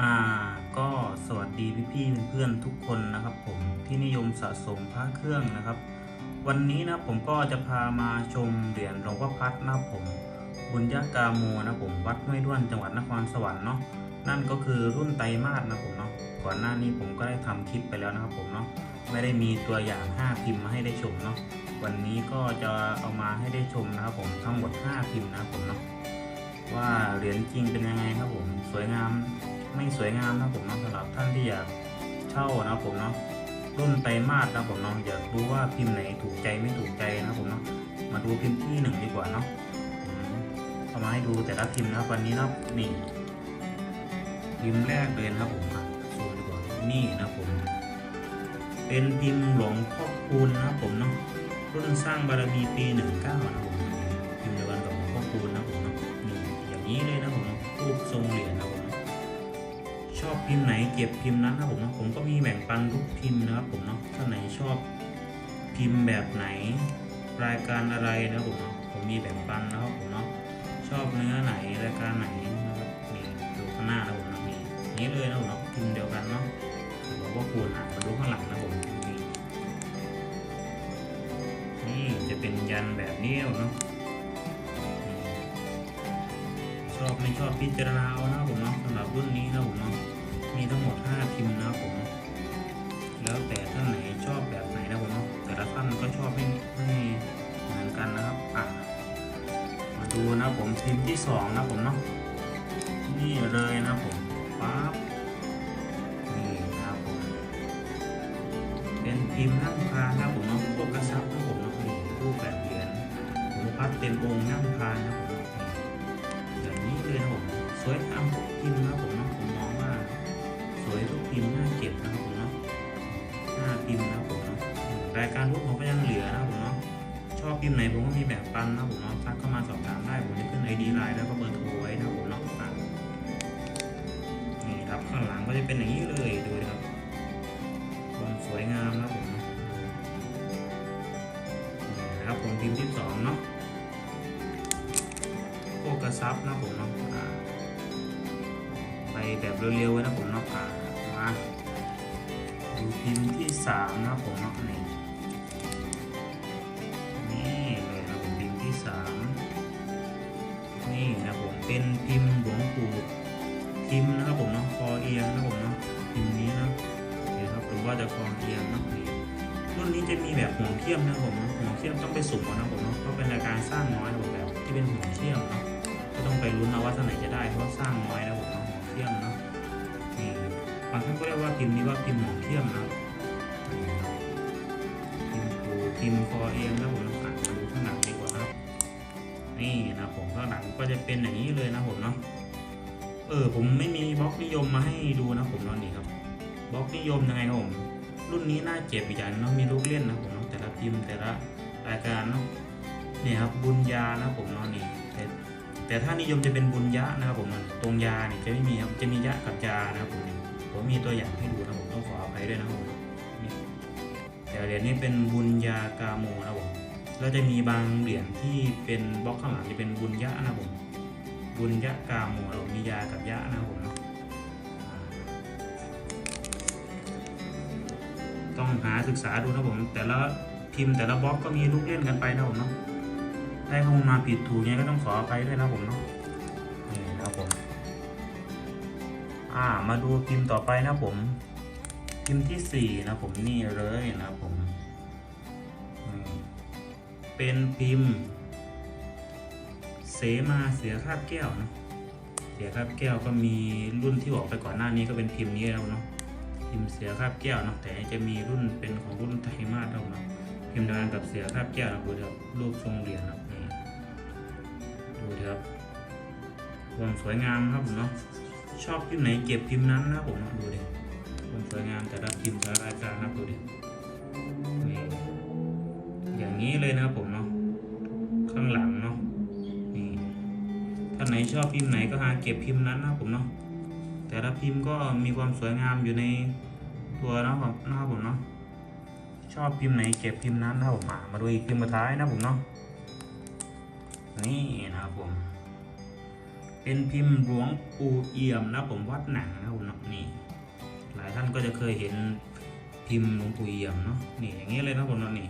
อ่าก็สวัสดีพี่ๆเพื่อนๆทุกคนนะครับ ผมที่นิยมสะสมพระเครื่องนะครับ วันนี้นะผมก็จะพามาชมเหรียญหลวงพ่อพัดนะครับผมบุญญากาโมนะผมวัดห้วยด้วนจังหวัดนครสวรรค์เนาะนั่นก็คือรุ่นไตรมาสนะผมเนาะก่อนหน้านี้ผมก็ได้ทำคลิปไปแล้วนะครับผมเนาะไม่ได้มีตัวอย่าง5พิมพ์มาให้ได้ชมเนาะวันนี้ก็จะเอามาให้ได้ชมนะครับผมทั้งหมด5พิมพ์นะครับผมเนาะว่าเหรียญจริงเป็นยังไงครับผมสวยงาม ไม่สวยงามนะผมเนาะสำหรับท่านที่อยากเช่านะผมเนาะรุ่นไตรมาสนะผมเนาะอยากรู้ว่าพิมพ์ไหนถูกใจไม่ถูกใจนะผมเนาะมาดูพิมพ์ที่หนึ่งดีกว่าเนาะเอามาให้ดูแต่ละพิมพ์นะวันนี้นะนี่พิมพ์แรกเลยนะผมอะซูมดีกว่านี่นะผม เป็นพิมพ์หลวงพ่อคูณนะผมเนาะรุ่นสร้างบารมีปีหนึ่งเก้านะผมพิมพ์เดียวกันกับหลวงพ่อคูณนะผมเนาะนี่อย่างนี้เลยนะผมเนาะรูปทรงเหรียญนะผมเนะ ชอบพิมพ์ไหนเก็บพิมพ์นั้นนะผมเนาะผมก็มีแบ่งปันทุกพิมพ์นะครับผมเนาะถ้าไหนชอบพิมพ์แบบไหนรายการอะไรนะผมเนาะผมมีแบ่งปันนะครับผมเนาะชอบเนื้อไหนรายการไหนนะครับนี่ดูข้างหน้านะผมเนาะนี่นี้เลยนะผมเนาะพิมพ์เดียวกันเนาะบอกว่าคูณอะมาดูข้างหลังนะผมนี่นี่จะเป็นยันแบบนี้นะผมเนาะ อบไม่ชอบพิจารณาเอานะครับผมเนาะสำหรับรุ่นนี้นะครับผมเนาะมีทั้งหมด 5 พิมพ์นะครับผม แล้วแต่ท่านไหนชอบแบบไหนนะผมเนาะแต่ละท่านก็ชอบไม่ไม่เหมือนกันนะครับอะมาดูนะผมพิมพ์ที่สองนะผมเนาะนี่เลยนะผมปั๊บนี่นะครับผมเป็นพิมพ์นั่งพานะผมเนาะพวกกระชับนะผมเนาะนี่รูปแบบเหรียญหลวงพัดเต็มองค์นั่งพานนะผม สวยงามทุกพิมพ์นะผมเนาะผมมองว่า สวยทุกพิมพ์น่าเก็บนะครับผมเนาะน้าพิมพ์นะผมเนาะรายการรูปผมก็ยังเหลือนะผมเนาะชอบพิมพ์ไหนผมก็มีแบบปันนะผมเนาะทักเข้ามาสอบถามได้ผมจะขึ้นไอดีไลน์แล้วก็เบอร์โทรไว้นะผมเนาะอะนี่ครับข้างหลังก็จะเป็นอย่างนี้เลยดูนะครับความสวยงามนะผมนะนะครับผมพิมพ์ที่สองเนาะโคกระซับนะผมเนาะ แบบเร็วๆไว้นะผมเนาะอ่ามาดูพิมพ์ที่สามนะผมเนาะนี่นี่เลยนะผมพิมพ์ที่สามนี่นะผมเป็นพิมพ์หลวงปู่พิมพ์นะครับผมเนาะคอเอียงนะผมเนาะพิมพ์นี้นะเดี๋ยวครับผมว่าจะคอเอียงนาะนี่รุ่นนี้จะมีแบบห่วงเทียมนะผมนะห่วงเทียมต้องไปสุ่มเอานะผมเนาะเพราะเป็นรายการสร้างน้อยนะผมแบบที่เป็นห่วงเทียมเนาะก็ต้องไปลุ้นเอาว่าท่าไหนจะได้เพราะสร้างน้อยนะผม เนาะห่วงเทียมเนะนี่บางท่านก็เรียกว่าพิมพ์นี้ว่าพิมพ์หมองเทียมนะครับพิมพ์ปูพิมพ์คอเองนะผมอ่านมาดูข้างหลังดีกว่าครับ นี่นะผมข้างหลังก็จะเป็นอย่างนี้เลยนะผมเนาะเออผมไม่มีบล็อกนิยมมาให้ดูนะผมเนนี่ครับบล็อกนิยมยังไงครับผมรุ่นนี้น่าเจ็บอีกอย่างเนาะมีลูกเล่นนะผมเนาะแต่ละพิมพ์แต่ละรายการเนาะนี่ครับบุญญานะผมเนาะนี่ แต่ถ้านิยมจะเป็นบุญยะนะครับผมตรงยาเนี่ยจะไม่มีครับจะมียะกับยานะครับผมผมมีตัวอย่างให้ดูนะผมต้องขออภัยด้วยนะครับผมแต่เหรียญนี้เป็นบุญญากาโมนะครับผมแล้วจะมีบางเหรียญที่เป็นบล็อกข้างหลังจะเป็นบุญยะนะครับผมบุญยะกาโมเรามียากับยะนะครับผมต้องหาศึกษาดูนะผมแต่ละพิมพ์แต่ละบล็อกก็มีลูกเล่นกันไปนะผมเนาะ ได้ข้อมูลมาผิดถูกยังไงก็ต้องขออภัยด้วยนะผมเนาะนี่นะครับผมอ่ามาดูพิมพ์ต่อไปนะผม พิมพ์ที่สี่นะผมนี่เลยนะผมเป็นพิมพ์ เสมาเสือคาบแก้วนะเสือคาบแก้วก็มีรุ่นที่ออกไปก่อนหน้านี้ก็เป็นพิมพ์นี้แล้วเนาะพิมพ์เสือคาบแก้วเนาะแต่จะมีรุ่นเป็นของรุ่นไทยมาสแล้วเนะพิมพ์เดียวกันกับเสือคาบแก้วนะดูเถอะรูปทรงเหรียญนี่ ดูเถอะความสวยงามครับผมเนาะชอบพิมพ์ไหนเก็บพิมพ์นั้นนะผมเนาะดูดิวามสวยงามแต่ละพิมพ์แต่ละรายการนะดูดินี่อย่างนี้เลยนะครับผมเนาะข้างหลังเนาะนี่ท่าไหนชอบพิมพ์ไหนก็หาเก็บพิมพ์นั้นนะผมเนาะแต่ละพิมพ์ก็มีความสวยงามอยู่ในตัวนะครับนะครับผมเนาะชอบพิมพ์ไหนเก็บพิมพ์นั้นนะผมอะมาดูอีกพิมพ์สุดท้ายนะผมเนาะ นี่นะครับผม เป็นพิมพ์หลวงปู่เอี่ยมนะผมวัดหนังนะผมเนาะนี่ หลายท่านก็จะเคยเห็นพิมพ์หลวงปู่เอี่ยมเนาะนี่อย่างนี้เลยนะผมเนาะนี่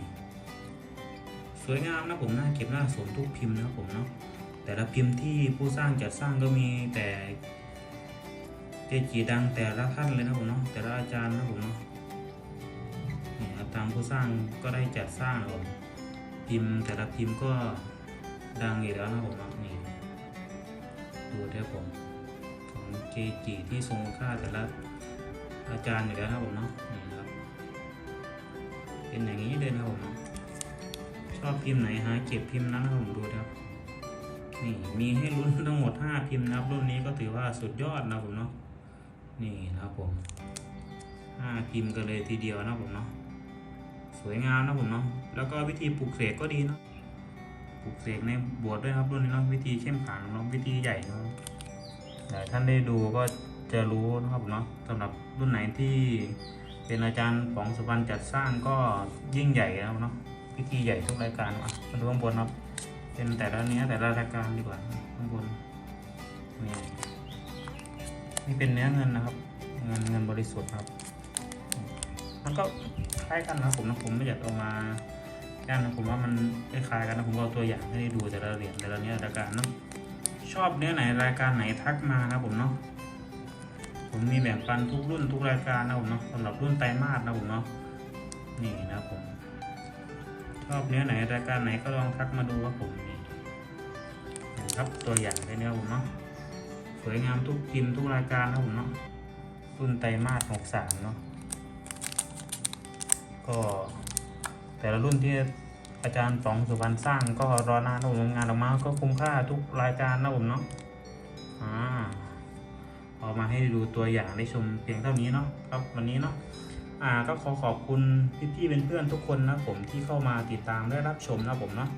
สวยงามนะผมน่าเก็บน่าสมทุกพิมพ์นะผมเนาะแต่ละพิมพ์ที่ผู้สร้างจัดสร้างก็มีแต่เจจีดังแต่ละท่านเลยนะผมเนาะแต่ละอาจารย์นะผมเนาะนี่ครับทางผู้สร้างก็ได้จัดสร้างผมพิมพ์แต่ละพิมพ์ก็ ดังอยู่แล้วนะผมเนาะนี่ดูเถอะผมของเจจีที่ทรงค่าแต่ละอาจารย์อยู่แล้วนะผมเนาะนี่ครับ เป็นอย่างนี้เลยนะผมเนาะชอบพิมพ์ไหนหาเก็บพิมพ์นั้นนะผมดูนะครับนี่มีให้ลุ้นทั้งหมด 5 พิมพ์นะครับ รุ่นนี้ก็ถือว่าสุดยอดนะผมเนาะนี่นะครับผม5พิมพ์กันเลยทีเดียวนะผมเนาะสวยงามนะผมเนาะแล้วก็วิธีปลูกเสกก็ดีเนาะ ปลูกเสกในบสถ์ด้วยครับรุ่นนี้เนาะวิธีเข้มขังเนาะวิธีใหญ่เนาะหลายท่านได้ดูก็จะรู้นะครับผมเนาะสำหรับรุ่นไหนที่เป็นอาจารย์ของสุพรรณจัดสร้างก็ยิ่งใหญ่นะครับเนาะพิธีใหญ่ทุกรายการอะมาดูข้างบนครับเป็นแต่ละเนี้ยแต่ละรายการดีกว่าข้างบนนี่นี่เป็นเนื้อเงินนะครับ เงินเงินบริสุทธิ์ครับ มันก็คล้ายกันนะผมนะผมไม่อยากเอามา ย่านนะผมว่ามันคล้ายๆกันนะผมเอาตัวอย่างให้ดูแต่ละเหรียญแต่ละเนี้ยรายการนะชอบเนื้อไหนรายการไหนทักมานะผมเนาะผมมีแบ่งปันทุกรุ่นทุกรายการนะผมเนาะสำหรับรุ่นไตรมาสนะผมเนาะนี่นะผมชอบเนื้อไหนรายการไหนก็ลองทักมาดูว่าผมนี่นะครับตัวอย่างในเนื้อผมเนาะสวยงามทุกพิมพ์ทุกรายการนะผมเนาะรุ่นไตรมาสหกสามเนาะก็ แต่ละรุ่นที่อาจารย์สองสุพรรณสร้างก็รอนานนะผมงานออกมาก็คุ้มค่าทุกรายการนะผมเนาะอ่าเอามาให้ดูตัวอย่างได้ชมเพียงเท่านี้เนาะครับวันนี้เนาะอ่าก็ขอขอบคุณพี่ๆเป็นเพื่อนทุกคนนะผมที่เข้ามาติดตามและรับชมนะผมเนาะ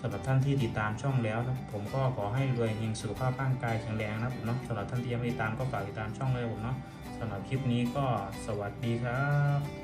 สำหรับท่านที่ติดตามช่องแล้วนะผมก็ขอให้รวยเฮงสุขภาพร่างกายแข็งแรงนะผมเนาะสำหรับท่านที่ยังไม่ติดตามก็ฝากติดตามช่องเลยผมเนาะสำหรับคลิปนี้ก็สวัสดีครับ